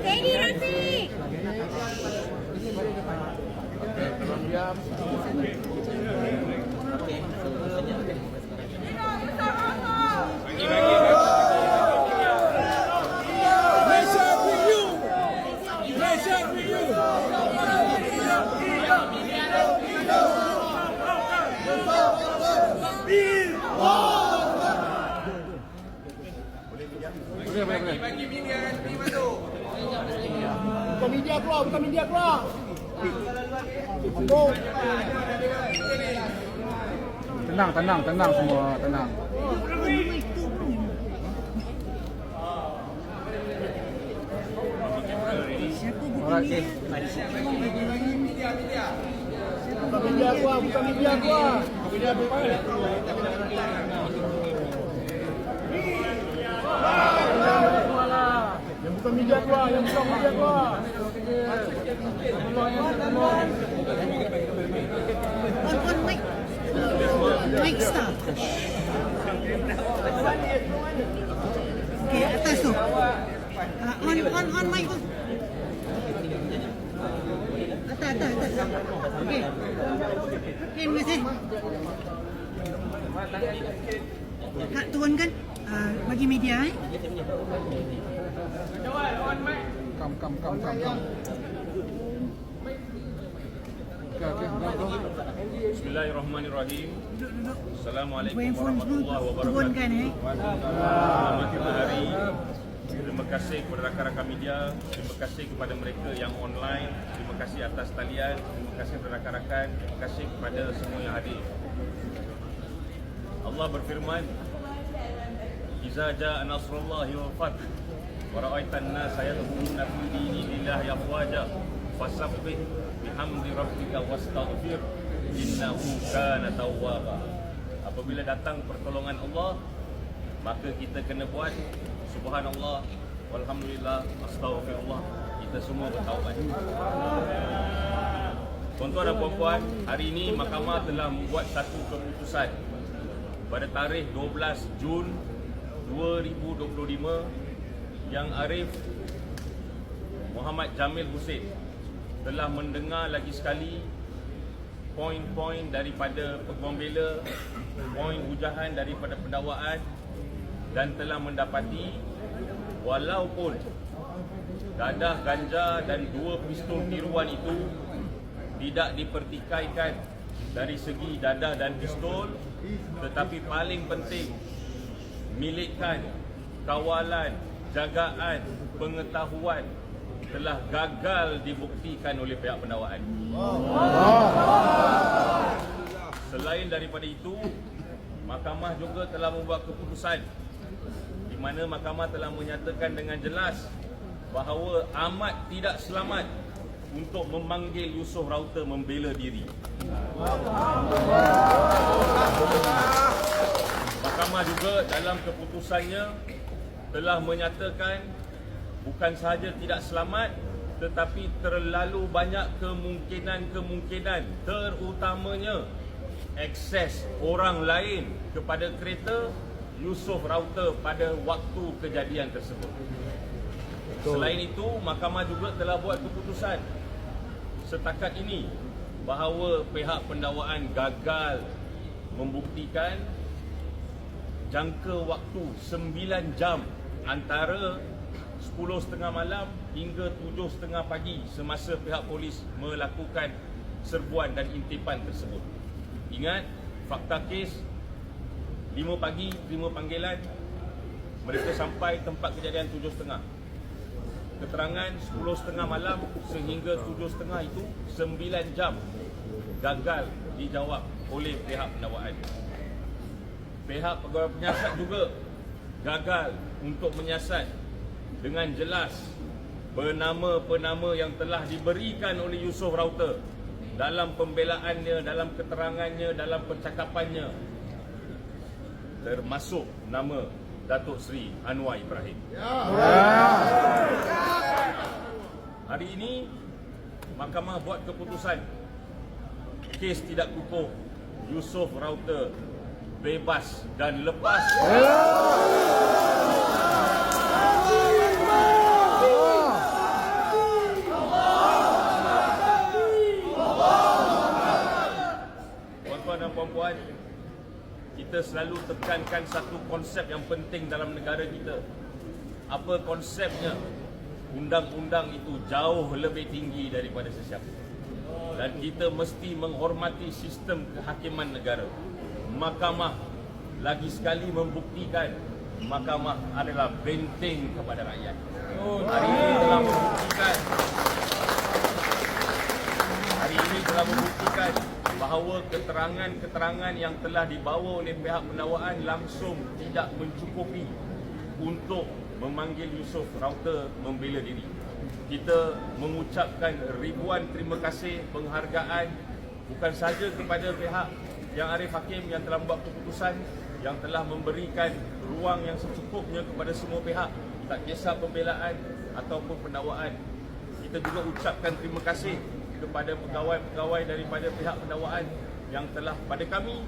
Steady, Rafi! Media keluar, bukan media keluar. Tenang, tenang, tenang semua, tenang. Alright, okay. Bukan media bukan media keluar, yang bukan media keluar. On, on mic. Mic stop. Okay, atas tu. On, on, on mic. On. Atas, atas, atas. Okay. Okay, terima kasih. Kak turunkan ah, bagi media eh. Come, come, come, come, come. Bismillahirrahmanirrahim. Assalamualaikum warahmatullahi wabarakatuh. eh. Hari. Terima kasih kepada rakan-rakan media. Terima kasih kepada mereka yang online. Terima kasih atas talian. Terima kasih kepada rakan-rakan. Terima kasih kepada semua yang hadir. Allah berfirman, "Iza jaa nasrullahi wal fath wa ra'aitan nasa yadkhuluna fi dinillahi afwaja fasabbih bihamdi rabbika wastaghfir innahu kana tawwaba." Apabila datang pertolongan Allah, maka kita kena buat subhanallah walhamdulillah astaghfirullah. Kita semua bertaubat. Tuan-tuan dan puan-puan, hari ini mahkamah telah membuat satu keputusan. Pada tarikh 12 Jun 2025 yang Arif Muhammad Jamil Hussein telah mendengar lagi sekali poin-poin daripada peguam bela, poin hujahan daripada pendakwaan dan telah mendapati walaupun dadah ganja dan dua pistol tiruan itu tidak dipertikaikan dari segi dadah dan pistol tetapi paling penting milikkan kawalan jagaan pengetahuan telah gagal dibuktikan oleh pihak pendakwaan selain daripada itu mahkamah juga telah membuat keputusan di mana mahkamah telah menyatakan dengan jelas bahawa amat tidak selamat untuk memanggil Yusof Rauter membela diri. Mahkamah juga dalam keputusannya telah menyatakan bukan sahaja tidak selamat tetapi terlalu banyak kemungkinan-kemungkinan terutamanya akses orang lain kepada kereta Yusof Rauter pada waktu kejadian tersebut. Selain itu, mahkamah juga telah buat keputusan setakat ini bahawa pihak pendakwaan gagal membuktikan jangka waktu 9 jam antara 10.30 malam hingga 7.30 pagi semasa pihak polis melakukan serbuan dan intipan tersebut. Ingat, fakta kes 5 pagi terima panggilan mereka sampai tempat kejadian 7.30 keterangan 10.30 malam sehingga 7.30 itu 9 jam gagal dijawab oleh pihak pendakwaan. Pihak pegawai penyiasat juga gagal untuk menyiasat dengan jelas penama-penama yang telah diberikan oleh Yusof Rauter dalam pembelaannya, dalam keterangannya, dalam percakapannya termasuk nama Datuk Seri Anwar Ibrahim. Hari ini mahkamah buat keputusan kes tidak kukuh Yusof Rauter bebas dan lepas. Tuan-tuan dan puan-puan, kita selalu tekankan satu konsep yang penting dalam negara kita. Apa konsepnya? Undang-undang itu jauh lebih tinggi daripada sesiapa. Dan kita mesti menghormati sistem kehakiman negara. Mahkamah lagi sekali membuktikan mahkamah adalah benteng kepada rakyat. Hari ini telah membuktikan hari ini telah membuktikan bahawa keterangan-keterangan yang telah dibawa oleh pihak pendakwaan langsung tidak mencukupi untuk memanggil Yusof Rauter membela diri. Kita mengucapkan ribuan terima kasih penghargaan bukan sahaja kepada pihak yang Arif Hakim yang telah membuat keputusan yang telah memberikan ruang yang secukupnya kepada semua pihak tak kisah pembelaan ataupun pendakwaan. Kita juga ucapkan terima kasih kepada pegawai-pegawai daripada pihak pendakwaan yang telah pada kami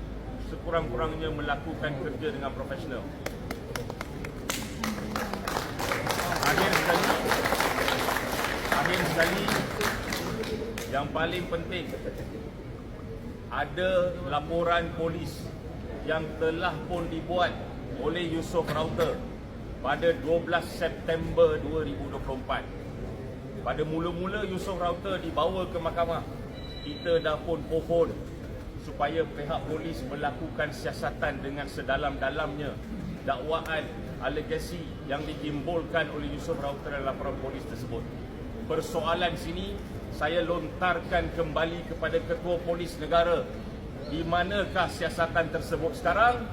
sekurang-kurangnya melakukan kerja dengan profesional. Akhir sekali, akhir sekali, yang paling penting ada laporan polis yang telah pun dibuat oleh Yusof Rauter pada 12 September 2024. Pada mula-mula Yusof Rauter dibawa ke mahkamah, kita dah pun pohon supaya pihak polis melakukan siasatan dengan sedalam-dalamnya dakwaan alegasi yang ditimbulkan oleh Yusof Rauter dalam laporan polis tersebut. Persoalan sini saya lontarkan kembali kepada Ketua Polis Negara di manakah siasatan tersebut sekarang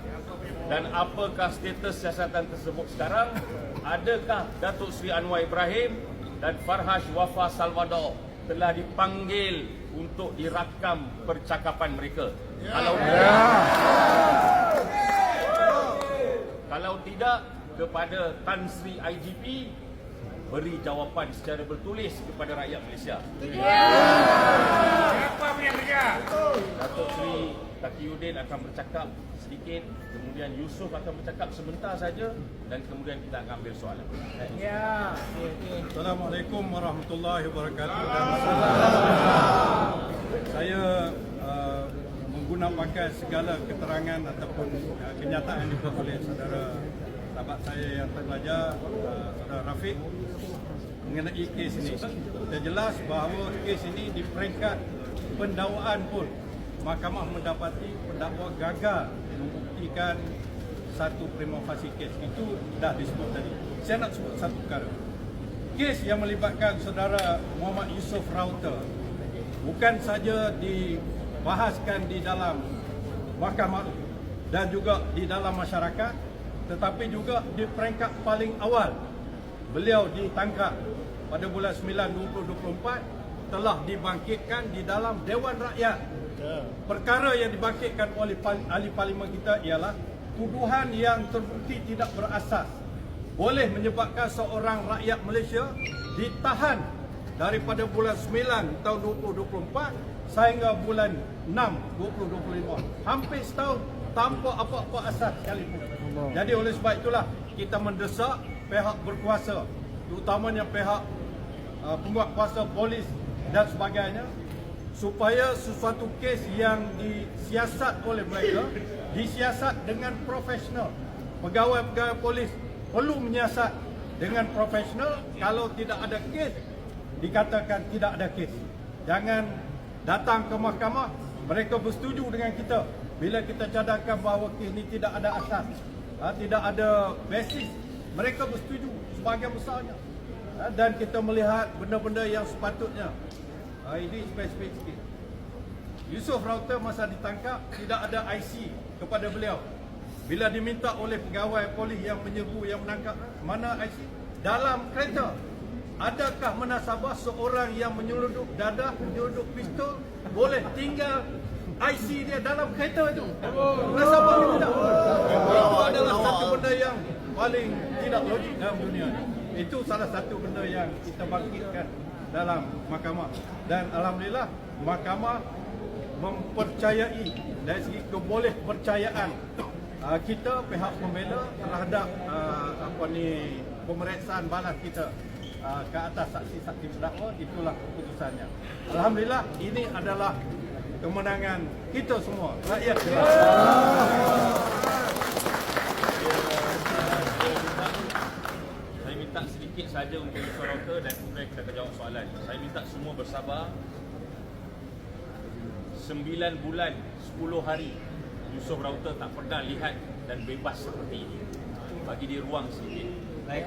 dan apakah status siasatan tersebut sekarang? Adakah Datuk Seri Anwar Ibrahim dan Farhash Wafa Salvador telah dipanggil untuk dirakam percakapan mereka? Kalau tidak kalau tidak kepada Tan Sri IGP beri jawapan secara bertulis kepada rakyat Malaysia. Siapa punya kerja? Datuk Seri Taqiyuddin akan bercakap sedikit, kemudian Yusof akan bercakap sebentar saja dan kemudian kita akan ambil soalan. Ya. Assalamualaikum warahmatullahi wabarakatuh. Saya uh, menggunakan segala keterangan ataupun uh, kenyataan yang dibuat oleh saudara sahabat saya yang terpelajar, uh, saudara Rafiq mengenai kes ini. Sudah jelas bahawa kes ini di peringkat pendakwaan pun mahkamah mendapati pendakwa gagal membuktikan satu prima facie kes. Itu dah disebut tadi. Saya nak sebut satu perkara. Kes yang melibatkan saudara Muhammad Yusof Rauter bukan saja dibahaskan di dalam mahkamah dan juga di dalam masyarakat tetapi juga di peringkat paling awal beliau ditangkap pada bulan 9 2024 telah dibangkitkan di dalam Dewan Rakyat. Perkara yang dibangkitkan oleh ahli parlimen kita ialah tuduhan yang terbukti tidak berasas boleh menyebabkan seorang rakyat Malaysia ditahan daripada bulan 9 tahun 2024 sehingga bulan 6 2025 hampir setahun tanpa apa-apa asas sekalipun jadi oleh sebab itulah kita mendesak pihak berkuasa terutamanya pihak uh, pembuat kuasa polis dan sebagainya supaya sesuatu kes yang disiasat oleh mereka disiasat dengan profesional. Pegawai-pegawai polis perlu menyiasat dengan profesional kalau tidak ada kes dikatakan tidak ada kes. Jangan datang ke mahkamah mereka bersetuju dengan kita bila kita cadangkan bahawa kes ini tidak ada asas ha, tidak ada basis mereka bersetuju sebahagian besarnya ha, dan kita melihat benda-benda yang sepatutnya ha, ini spesifik sikit Yusof Rauter masa ditangkap tidak ada IC kepada beliau. Bila diminta oleh pegawai polis yang menyerbu yang menangkap, mana IC? Dalam kereta. Adakah menasabah seorang yang menyelundup dadah, menyelundup pistol boleh tinggal IC dia dalam kereta itu? Menasabah dia tidak. Itu adalah satu benda yang paling tidak logik dalam dunia. Itu salah satu benda yang kita bangkitkan dalam mahkamah. Dan Alhamdulillah mahkamah mempercayai dari segi keboleh percayaan uh, kita pihak pembela terhadap uh, apa ni pemeriksaan balas kita uh, ke atas saksi-saksi terdakwa itulah keputusannya. Alhamdulillah ini adalah kemenangan kita semua rakyat Kelantan. Saya minta sedikit saja untuk Rauter dan kemudian kita akan jawab soalan. Saya minta semua bersabar. 9 bulan, 10 hari Yusof Rauter tak pernah lihat dan bebas seperti ini. Bagi dia ruang sedikit. Baik.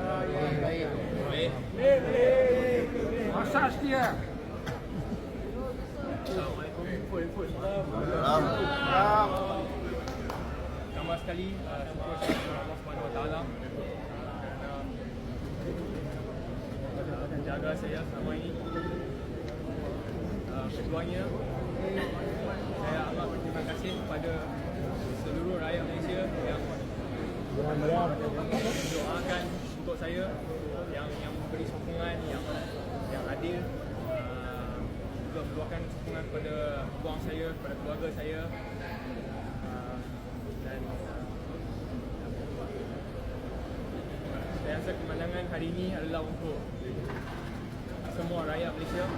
Boleh? Masas dia. Pertama sekali, syukur saya Wa Taala kerana jaga saya selama ini. Keduanya, saya amat berterima kasih kepada seluruh rakyat Malaysia yang doakan untuk saya, yang yang memberi sokongan yang yang adil. Juga mendoakan sokongan kepada buang saya, kepada keluarga saya. Uh, dan saya rasa kemenangan hari ini adalah untuk semua rakyat Malaysia.